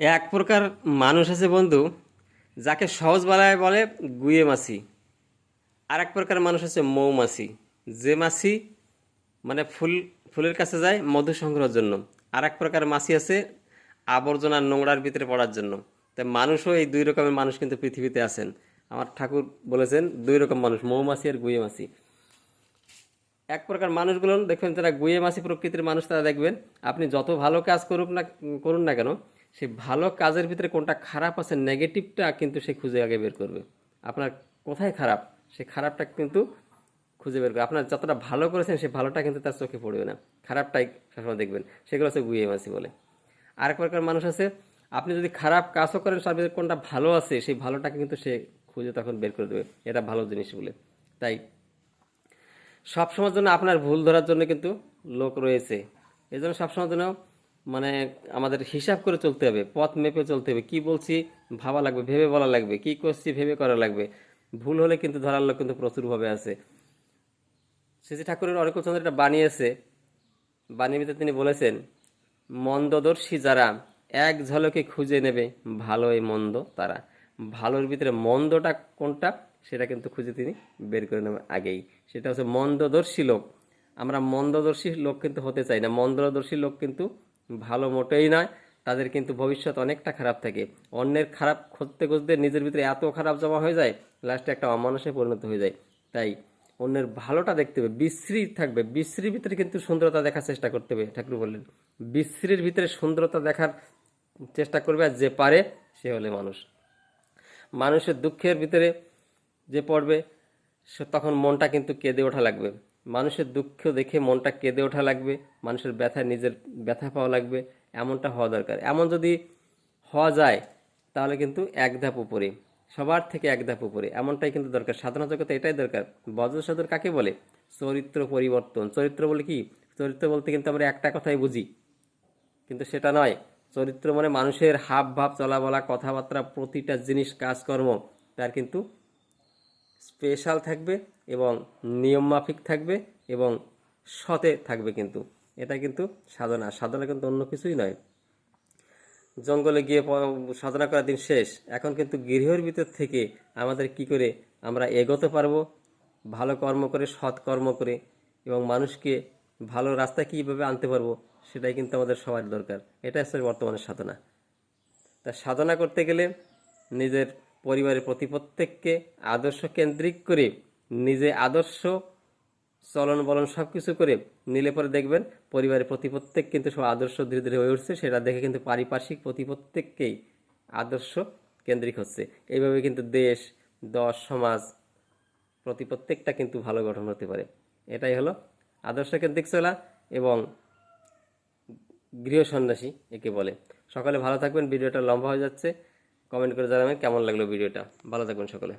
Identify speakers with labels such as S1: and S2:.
S1: এক প্রকার মানুষ আছে বন্ধু, যাকে সহজ বলায় বলে গুয়ে মাছি। আর এক প্রকার মানুষ আছে মৌমাছি। যে মাছি মানে ফুল, ফুলের কাছে যায় মধু সংগ্রহের জন্য। আর এক প্রকার মাছি আছে আবর্জনা নোংরার ভিতরে পড়ার জন্য। তাই মানুষও এই দুই রকমের মানুষ কিন্তু পৃথিবীতে আছেন। আমার ঠাকুর বলেছেন, দুই রকম মানুষ, মৌমাছি আর গুয়ে মাছি। এক প্রকার মানুষগুলো দেখবেন যারা গুয়ে মাছি প্রকৃতির মানুষ, তারা দেখবেন, আপনি যত ভালো কাজ করুক না, করুন না কেন সেই ভালো কাজের ভিতরে কোনটা খারাপ আছে নেগেটিভটা কিন্তু সে খুঁজে আগে বের করবে। আপনার কোথায় খারাপ, সে খারাপটা কিন্তু খুঁজে বের করবে। আপনার যতটা ভালো করেছেন, সে ভালোটা কিন্তু তার চোখে পড়বে না। খারাপটাই সবসময় দেখবেন। সেগুলো হচ্ছে গুয়ে মাছি বলে। আরেক প্রকার মানুষ আছে, আপনি যদি খারাপ কাজও করেন, তার ভিতরে কোনটা ভালো আছে, সেই ভালোটাকে কিন্তু সে খুঁজে তখন বের করে দেবে। এটা ভালো জিনিস বলে। তাই সবসময়ের জন্য আপনার ভুল ধরার জন্য কিন্তু লোক রয়েছে। এই জন্য সবসময়ের জন্য মানে আমাদের হিসাব করে চলতে হবে, পথ মেপে চলতে হবে। কি বলছি? ভাবা লাগবে, ভেবে বলা লাগবে। কি করছি? ভেবে করা লাগবে। ভুল হলে কিন্তু ধরার লোক কিন্তু প্রচুরভাবে আছে। শ্রী ঠাকুরের অরকচন্দ্র এটা বানিয়েছে বাণীর ভিতরে তিনি বলেছেন, মন্দদর্শী যারা, এক ঝলকে খুঁজে নেবে ভালো এই মন্দ তারা। ভালোর ভিতরে মন্দটা কোনটা, সেটা কিন্তু খুঁজে তিনি বের করে নেবেন আগেই। সেটা হচ্ছে মন্দদর্শী লোক। আমরা মন্দদর্শী লোক কিন্তু হতে চাই না। মন্দদর্শী লোক কিন্তু ভালো মোটেই নয়, তাদের কিন্তু ভবিষ্যৎ অনেকটা খারাপ থাকে। অন্যের খারাপ খুঁজতে খুঁজতে নিজের ভিতরে এত খারাপ জমা হয়ে যায়, লাস্টে একটা অমানুষে পরিণত হয়ে যায়। তাই অন্যের ভালোটা দেখতে হবে, বিশ্রী থাকবে। বিশ্রীর ভিতরে কিন্তু সুন্দরতা দেখার চেষ্টা করতে হবে, ঠাকুর বললেন। বিশ্রীর ভিতরে সুন্দরতা দেখার চেষ্টা করবে আর যে পারে, সে হলে মানুষ। মানুষের দুঃখের ভিতরে যে পড়বে, সে তখন মনটা কিন্তু কেঁদে ওঠা লাগবে। মানুষের দুঃখ দেখে মনটা কেঁদে ওঠা লাগবে, মানুষের ব্যথা নিজের ব্যথা পাওয়া লাগবে, এমনটা হওয়া দরকার। এমন যদি হওয়া যায়, তাহলে কিন্তু এক ধাপ উপরে, সবার থেকে এক ধাপ উপরে, এমনটাই কিন্তু দরকার। সাধনা জগতে এটাই দরকার। বজ্র সাধন কাকে বলে? চরিত্র পরিবর্তন। চরিত্র বলে কি? চরিত্র বলতে কিন্তু আমরা একটা কথাই বুঝি, কিন্তু সেটা নয়। চরিত্র মানে মানুষের হাব ভাব চলা বলা কথাবার্তা, প্রতিটা জিনিস, কাজকর্ম, তার কিন্তু স্পেশাল থাকবে এবং নিয়ম মাফিক থাকবে এবং সতে থাকবে কিন্তু। এটা কিন্তু সাধনা। সাধনা কিন্তু অন্য কিছুই নয়। জঙ্গলে গিয়ে সাধনা করার দিন শেষ। এখন কিন্তু গৃহের ভিতর থেকে আমাদের কি করে আমরা এগোতে পারব? ভালো কর্ম করে, সৎ কর্ম করে এবং মানুষকে ভালো রাস্তায় কীভাবে আনতে পারব সেটাই কিন্তু আমাদের সবার দরকার। এটা হচ্ছে বর্তমানে সাধনা। তা সাধনা করতে গেলে নিজের পরিবারের প্রতি প্রত্যেককে আদর্শ কেন্দ্রিক করে নিজে আদর্শ চলন বলন সব কিছু করে নিলে পরে দেখবেন পরিবারের প্রতি প্রত্যেক কিন্তু সব আদর্শ ধীরে ধীরে হয়ে উঠছে, সেটা দেখে কিন্তু পারিপার্শ্বিক প্রতি প্রত্যেককেই আদর্শ কেন্দ্রিক হচ্ছে। এইভাবে কিন্তু দেশ দশ সমাজ প্রতি প্রত্যেকটা কিন্তু ভালো গঠন হতে পারে। এটাই হলো আদর্শ কেন্দ্রিক চলা এবং গৃহ সন্ন্যাসী একে বলে। সকালে ভালো থাকবেন, ভিডিওটা লম্বা হয়ে যাচ্ছে। কমেন্ট করে জানাবেন কেমন লাগল ভিডিওটা। ভালো থাকবেন সকলে।